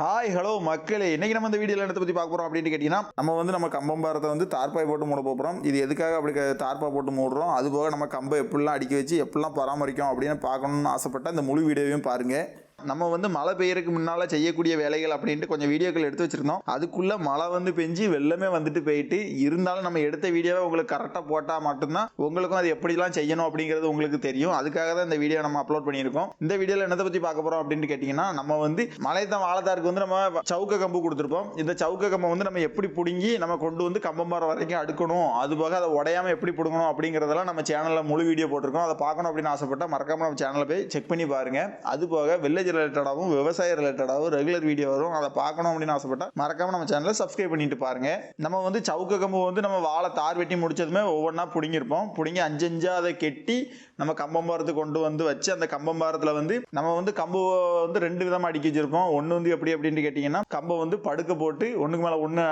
Hi hello மக்களே. இன்னைக்கு நம்ம இந்த வீடியோவில் என்னத்தை பற்றி பார்க்க போகிறோம் அப்படின்னு கேட்டிங்கன்னா நம்ம வந்து நம்ம கம்பம் பாரத்தை வந்து தார்பாய் போட்டு மூட போகிறோம் இது எதுக்காக அப்படி தார்ப்பாய் தார்பாய் போட்டு மூடுறோம்? அது போக நம்ம கம்பை எப்படிலாம் அடிக்க வச்சு எப்படிலாம் பராமரிக்கும் அப்படின்னு பார்க்கணும்னு ஆசைப்பட்ட இந்த முழு வீடியோவையும் பாருங்கள் நம்ம வந்து மழை பெய்யறதுக்கு முன்னால் செய்யக்கூடிய வேலைகள் அப்படின்ட்டு கொஞ்சம் வீடியோக்கள் எடுத்து வச்சிருந்தோம். அதுக்குள்ளே மழை வந்து பெஞ்சு வெள்ளமே வந்துட்டு போயிட்டு இருந்தாலும் நம்ம எடுத்த வீடியோவை உங்களுக்கு கரெக்டாக போட்டால் மட்டும்தான் உங்களுக்கும் அது எப்படிலாம் செய்யணும் அப்படிங்கிறது உங்களுக்கு தெரியும். அதுக்காக தான் இந்த வீடியோ நம்ம அப்லோட் பண்ணியிருக்கோம். இந்த வீடியோவில் என்னத்தை பற்றி பார்க்க போகிறோம் அப்படின்னு கேட்டிங்கன்னா நம்ம வந்து மலைத்தான் வாழைத்தாருக்கு வந்து நம்ம சவுக்க கம்பு கொடுத்துருப்போம். இந்த சவுக்க கம்பை வந்து நம்ம எப்படி பிடுங்கி நம்ம கொண்டு வந்து கம்பம் மரம் வரைக்கும் அடுக்கணும் அது போக அதை உடையாம எப்படி பிடுங்கணும் அப்படிங்கிறதெல்லாம் நம்ம சேனலில் முழு வீடியோ போட்டிருக்கோம். அதை பார்க்கணும் அப்படின்னு ஆசைப்பட்டா மறக்காமல் நம்ம சேனலை போய் செக் பண்ணி பாருங்க. அது போக வில்லேஜ் ரிலேட்டடாகவும் விவசாய ரிலேட்டடாகவும் ரெகுலர் வீடியோ வரும். அதை பார்க்கணும் அப்படின்னு ஆசைப்பட்டா மறக்காம நம்ம சேனலை சப்ஸ்கிரைப் பண்ணிட்டு பாருங்க. நம்ம வந்து சவுக்க கம்பு வந்து நம்ம வாழை தார் வெட்டி முடிச்சதுமே ஒவ்வொன்றா பிடிங்கிருப்போம் பிடிங்கி அஞ்சு அஞ்சா அதை கெட்டி நம்ம கம்பம் பாரத்தை கொண்டு வந்து வச்சு அந்த கம்பம் பாரத்தில் வந்து நம்ம வந்து கம்பு வந்து ரெண்டு விதமாக அடுக்கி வச்சிருப்போம். ஒன்று வந்து எப்படி அப்படின்ட்டு கேட்டிங்கன்னா கம்பை வந்து படுக்க போட்டு ஒன்றுக்கு மேலே ஒன்று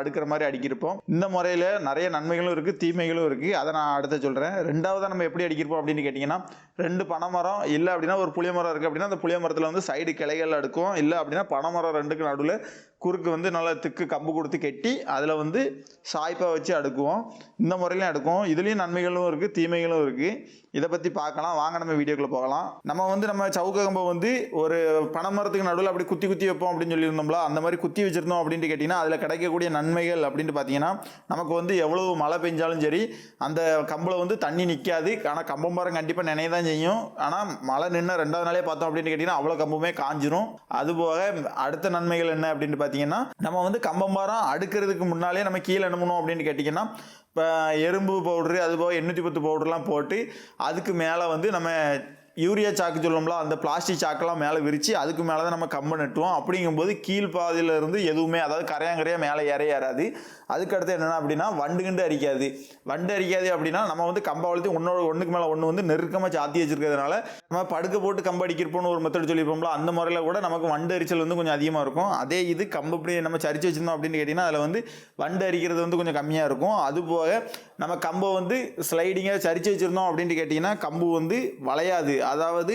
அடுக்கிற மாதிரி அடிக்கிருப்போம் இந்த முறையில் நிறைய நன்மைகளும் இருக்குது தீமைகளும் இருக்குது அதை நான் அடுத்த சொல்கிறேன் ரெண்டாவதாக நம்ம எப்படி அடிக்கிருப்போம் அப்படின்னு கேட்டிங்கன்னா ரெண்டு பனை மரம் இல்லை அப்படின்னா ஒரு புளிய மரம் இருக்குது அப்படின்னா அந்த புளிய மரத்தில் வந்து சைடு கிளைகள் அடுக்கும். இல்லை அப்படின்னா பனைமரம் ரெண்டுக்கு நடுவில் குறுக்கு வந்து நல்லா திக்கு கம்பு கொடுத்து கெட்டி அதில் வந்து சாய்ப்பாக வச்சு அடுக்குவோம். இந்த முறையிலையும் அடுக்குவோம். இதுலேயும் நன்மைகளும் இருக்குது தீமைகளும் இருக்குது இதை பற்றி பார்க்கலாம். வாங்க நம்ம வீடியோக்குள்ளே போகலாம். நம்ம வந்து நம்ம சவுக்க கம்பை வந்து ஒரு பனைமரத்துக்கு நடுவில் அப்படி குத்தி குத்தி வைப்போம் அப்படின்னு சொல்லியிருந்தோம்ல அந்த மாதிரி குத்தி வச்சுருந்தோம் அப்படின்ட்டு கேட்டிங்கன்னா அதில் கிடைக்கக்கூடிய நன்மைகள் அப்படின்ட்டு பார்த்தீங்கன்னா நமக்கு வந்து எவ்வளோ மழை பெஞ்சாலும் சரி அந்த கம்பில் வந்து தண்ணி நிற்காது ஆனால் கம்பம் மரம் கண்டிப்பாக நினைய தான் செய்யும். ஆனால் மழை நின்று ரெண்டாவது நாளே பார்த்தோம் அப்படின்னு கேட்டிங்கன்னா அவ்வளோ கம்புமே காஞ்சிரும். அதுபோக அடுத்த நன்மைகள் என்ன அப்படின்ட்டு பார்த்தீங்கன்னா நம்ம வந்து கம்பம் மரம் அடுக்கிறதுக்கு முன்னாலே நம்ம கீழே என்ன பண்ணுவோம் அப்படின்னு கேட்டிங்கன்னா இப்போ எறும்பு பவுட்ரு அது போக எண்ணூற்றி பத்து பவுடர்லாம் போட்டு அதுக்கு மேலே வந்து நம்ம யூரியா சாக்கு சொல்லுவோம்ல அந்த பிளாஸ்டிக் சாக்கெல்லாம் மேலே விரித்து அதுக்கு மேலே தான் நம்ம கம்பை நட்டுவோம். அப்படிங்கும்போது கீழ் பாதியில இருந்து எதுவுமே அதாவது கரையாங்கரையாக மேலே ஏற ஏறாது. அதுக்கடுத்து என்னென்னா அப்படின்னா வண்டு கிண்டு அரிக்காது. வண்டு அரிக்காது அப்படின்னா நம்ம வந்து கம்பை வளர்த்து ஒன்றோட ஒன்றுக்கு மேலே ஒன்று வந்து நெருக்கமாக சாத்தி வச்சிருக்கிறதுனால நம்ம படுக்க போட்டு கம்பு அடிக்கிறப்போன்னு ஒரு மெத்தட் சொல்லியிருப்போம்ல அந்த முறையில் கூட நமக்கு வண்டு அரிச்சல் வந்து கொஞ்சம் அதிகமாக இருக்கும். அதே இது கம்பு இப்படி நம்ம சரிச்சு வச்சிருந்தோம் அப்படின்னு கேட்டிங்கன்னா அதில் வந்து வண்டு அரிக்கிறது வந்து கொஞ்சம் கம்மியாக இருக்கும். அது போக நம்ம கம்பை வந்து ஸ்லைடிங்காக சரிச்சு வச்சுருந்தோம் அப்படின்ட்டு கேட்டிங்கன்னா கம்பு வந்து வளையாது. அதாவது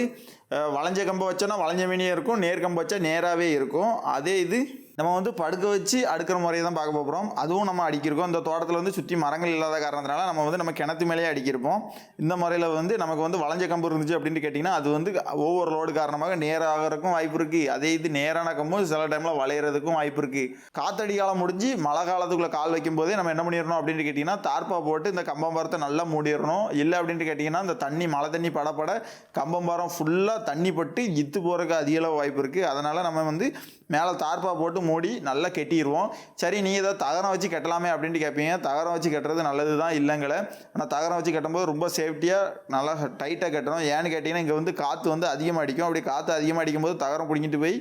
வளைஞ்ச கம்பை வச்சோன்னா வளைஞ்ச மீனே இருக்கும் நேர் கம்பை வச்சா நேராகவே இருக்கும். அதே இது நம்ம வந்து படுக்க வச்சு அடுக்கிற முறையை தான் பார்க்க போகிறோம் அதுவும் நம்ம அடிக்கிருக்கோம் இந்த தோட்டத்தில் வந்து சுற்றி மரங்கள் இல்லாத காரணத்தினால நம்ம வந்து நம்ம கிணத்து மேலேயே அடிக்கிருப்போம். இந்த முறையில் வந்து நமக்கு வந்து வளைஞ்ச கம்பு இருந்துச்சு அப்படின்ட்டு கேட்டிங்கன்னா அது வந்து ஒவ்வொரு லோடு காரணமாக நேராகிறதுக்கும் வாய்ப்பு இருக்குது அதே இது நேரான கம்பு சில டைமில் வளையிறதுக்கும் வாய்ப்பு இருக்குது காத்தடி காலம் முடிஞ்சு மழை காலத்துக்குள்ளே கால் வைக்கும் போதே நம்ம என்ன பண்ணிடணும் அப்படின்னு கேட்டிங்கன்னா தார்ப்பா போட்டு இந்த கம்பம் மரத்தை நல்லா மூடிடணும். இல்லை அப்படின்ட்டு கேட்டிங்கன்னா இந்த தண்ணி மழை தண்ணி படப்பட கம்பம் மரம் ஃபுல்லாக தண்ணி பட்டு இத்து போகிறதுக்கு அதிக அளவு வாய்ப்பு இருக்குது அதனால் நம்ம வந்து மேலே தார்ப்பா போட்டு மூடி நல்லா கெட்டிடுவோம் சரி நீ ஏதோ தகரம் வச்சு கட்டலாமே அப்படின்ட்டு கேட்பீங்க தகரம் வச்சு கட்டுறது நல்லது தான் இல்லைங்களே. ஆனால் தகரம் வச்சு கட்டும்போது ரொம்ப சேஃப்டியாக நல்லா டைட்டாக கட்டணும். ஏன்னு கேட்டிங்கன்னா இங்கே வந்து காற்று வந்து அதிகமாக அடிக்கும். அப்படி காற்று அதிகமாக அடிக்கும்போது தகரம் பிடிங்கிட்டு போய்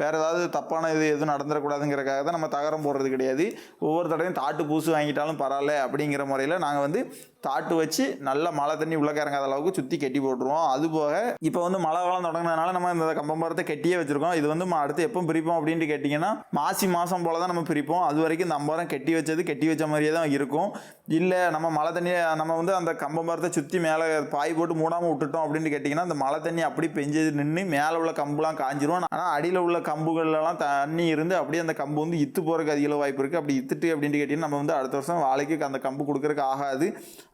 வேறு ஏதாவது தப்பான இது எதுவும் நடந்துடக்கூடாதுங்கிறக்காக தான் நம்ம தகரம் போடுறது கிடையாது. ஒவ்வொரு தடவையும் தாட்டு பூசு வாங்கிட்டாலும் பரவாயில்ல அப்படிங்கிற முறையில் நாங்கள் வந்து தாட்டு வச்சு நல்லா மழை தண்ணி உள்ள இறங்காத அளவுக்கு சுற்றி கட்டி போட்டுருவோம். அது போக இப்போ வந்து மழை காலம் தொடங்கினதுனால நம்ம இந்த கம்பம் மரத்தை கெட்டியே வச்சுருக்கோம். இது வந்து அடுத்து எப்போ பிரிப்போம் அப்படின்ட்டு கேட்டிங்கன்னா மாசி மாதம் போல் தான் நம்ம பிரிப்போம். அது வரைக்கும் இந்த மரம் கெட்டி வச்சது கெட்டி வச்ச மாதிரியே தான் இருக்கும். இல்லை நம்ம மழை தண்ணியை நம்ம வந்து அந்த கம்பம் மரத்தை சுற்றி மேலே பாய் போட்டு மூடாமல் விட்டுட்டோம் அப்படின்னு கேட்டிங்கன்னா அந்த மழை தண்ணி அப்படி பெஞ்சது நின்று மேலே உள்ள கம்புலாம் காஞ்சிரும். ஆனால் அடியில் உள்ள கம்புகள்லாம் தண்ணி இருந்து அப்படியே அந்த கம்பு வந்து இத்து போகிறதுக்கு அதிக வாய்ப்பு இருக்குது அப்படி இத்துட்டு அப்படின்ட்டு கேட்டிங்கன்னா நம்ம வந்து அடுத்த வருஷம் வாழைக்கு அந்த கம்பு கொடுக்கறதுக்கு ஆகாது.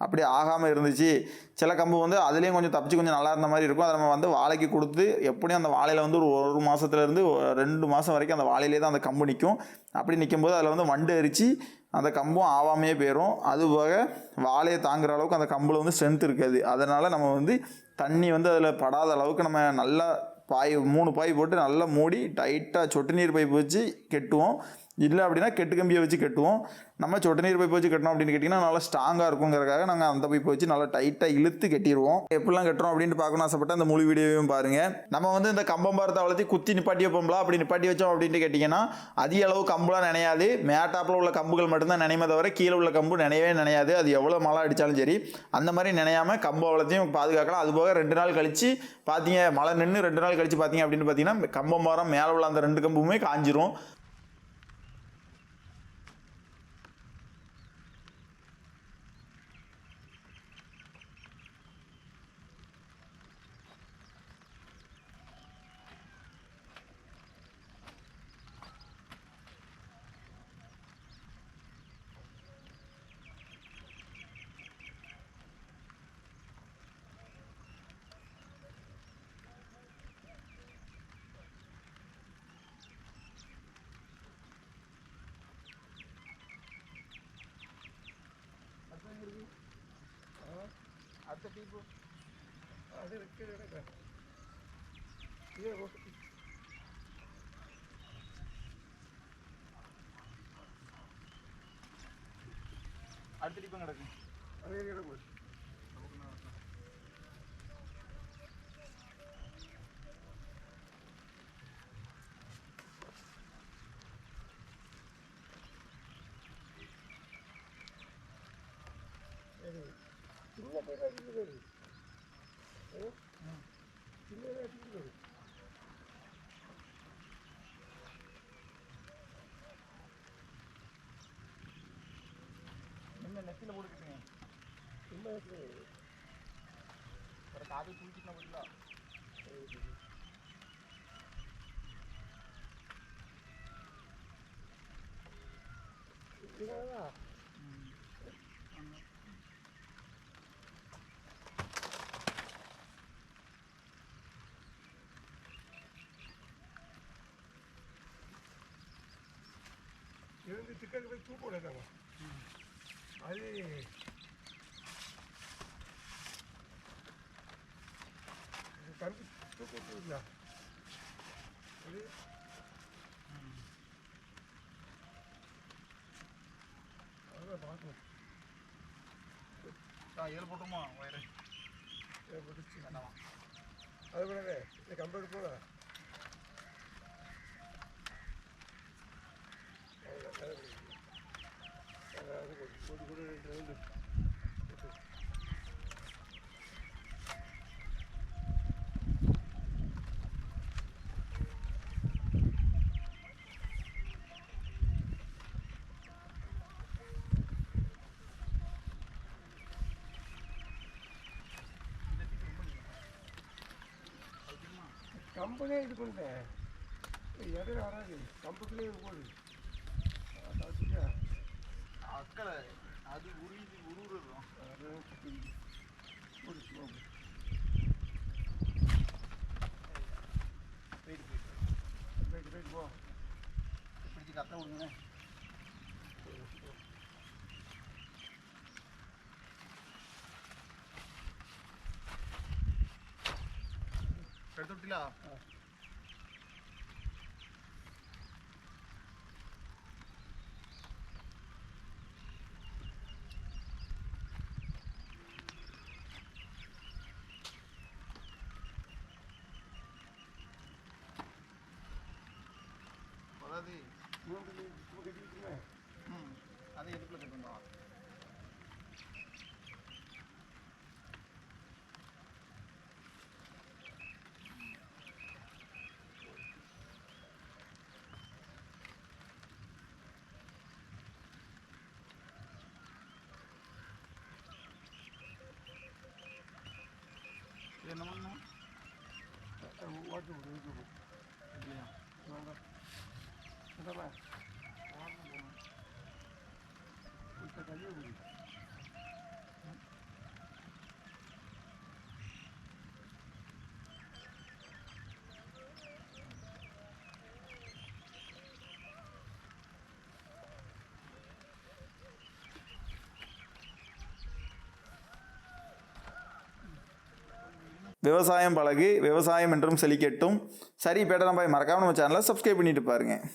அப்படி ஆகாமல் இருந்துச்சு. சில கம்பு வந்து அதுலேயும் கொஞ்சம் தப்பிச்சு கொஞ்சம் நல்லா இருந்த மாதிரி இருக்கும். அதை நம்ம வந்து வாழைக்கு கொடுத்து எப்படியும் அந்த வாழையில் வந்து ஒரு ஒரு மாதத்துலேருந்து ரெண்டு மாதம் வரைக்கும் அந்த வாழையிலே தான் அந்த கம்பு நிற்கும் அப்படி நிற்கும்போது அதில் வந்து வண்டு அரித்து அந்த கம்பும் ஆவாமையே போயிடும் அது போக வாழையை தாங்குற அளவுக்கு அந்த கம்பில் வந்து ஸ்ட்ரென்த் இருக்காது. அதனால் நம்ம வந்து தண்ணி வந்து அதில் படாத அளவுக்கு நம்ம நல்லா பாய் மூணு பாய் போட்டு நல்லா மூடி டைட்டாக சொட்டு நீர் பைப் வச்சு கெட்டுவோம். இல்லை அப்படின்னா கெட்டு கம்பியை வச்சு கட்டுவோம். நம்ம சொட்டு நீர் பைப் வச்சு கட்டணும் அப்படின்னு கேட்டிங்கன்னா நல்லா ஸ்ட்ராங்காக இருக்குங்கிறக்காக நாங்கள் அந்த பைப்பை வச்சு நல்லா டைட்டாக இழுத்து கட்டிடுவோம் எப்படிலாம் கட்டுறோம் அப்படின்ட்டு பார்க்கணும் ஆசைப்பட்ட அந்த முழு வீடியோவையும் பாருங்கள் நம்ம வந்து இந்த கம்பம் மரத்தை வளர்த்தி குத்தி நிப்பாட்டி வைப்போம்ல அப்படி நிப்பாட்டி வச்சோம் அப்படின்ட்டு கேட்டிங்கன்னா அதிக அளவு கம்புலாம் நினையாது. மேட்டாப்பில் உள்ள கம்புகள் மட்டும்தான் நினைமே தவிர கீழே உள்ள கம்பு நினையவே நினையாது. அது எவ்வளோ மழை அடித்தாலும் சரி அந்த மாதிரி நினையாமல் கம்பு வளர்த்தையும் பாதுகாக்கலாம். அது போக ரெண்டு நாள் கழித்து பார்த்தீங்க மழை நின்று ரெண்டு நாள் கழித்து பார்த்தீங்க அப்படின்னு பார்த்தீங்கன்னா கம்பம் மரம் மேலே உள்ள அந்த ரெண்டு கம்புமே காஞ்சிரும். அது இருக்கு கிடக்க இதே போ அடுத்த டிப்பம் கிடக்கு அதே கிடக்கு சரி சின்ன பேர் அடிக்கிறது சின்ன அடிக்கிறது என்ன நெத்தியில் போட்டுக்கிட்டீங்க சின்ன அடிக்கிறது ஒரு காது தூக்கிட்டு போயிடல இதுதான் இருந்து டிக்கெட் போய் தூக்க விடாதாங்க அது தம்பி தூக்க விட்டுருந்தா அது அதான் பார்க்கணும். ஏழு போட்டுமா வயிறு பிடிச்சி அது பண்ணவே இந்த கம்பெனி அது இது பண்ணிட்டேன் எதிர வராது? கம்புக்குள்ளே இது போடு அக்களை அது உருவி போடு. போயிட்டு போயிட்டு. போயிட்டு போயிட்டு போ. பிடிச்சி கத்த விடுங்க எடுத்து விட்டீங்களா என்ன பண்ணணும் ஓட்டு போடு வீட்டு போ இல்லையா வேண்டாம் என்னம்மா இப்போ தள்ளியே போடு விவசாயம் பழகு விவசாயம் என்றும் செழிக்கட்டும். சரி பேட்டை நம்ம மறக்காமல் நம்ம சேனலை சப்ஸ்கிரைப் பண்ணிட்டு பாருங்க.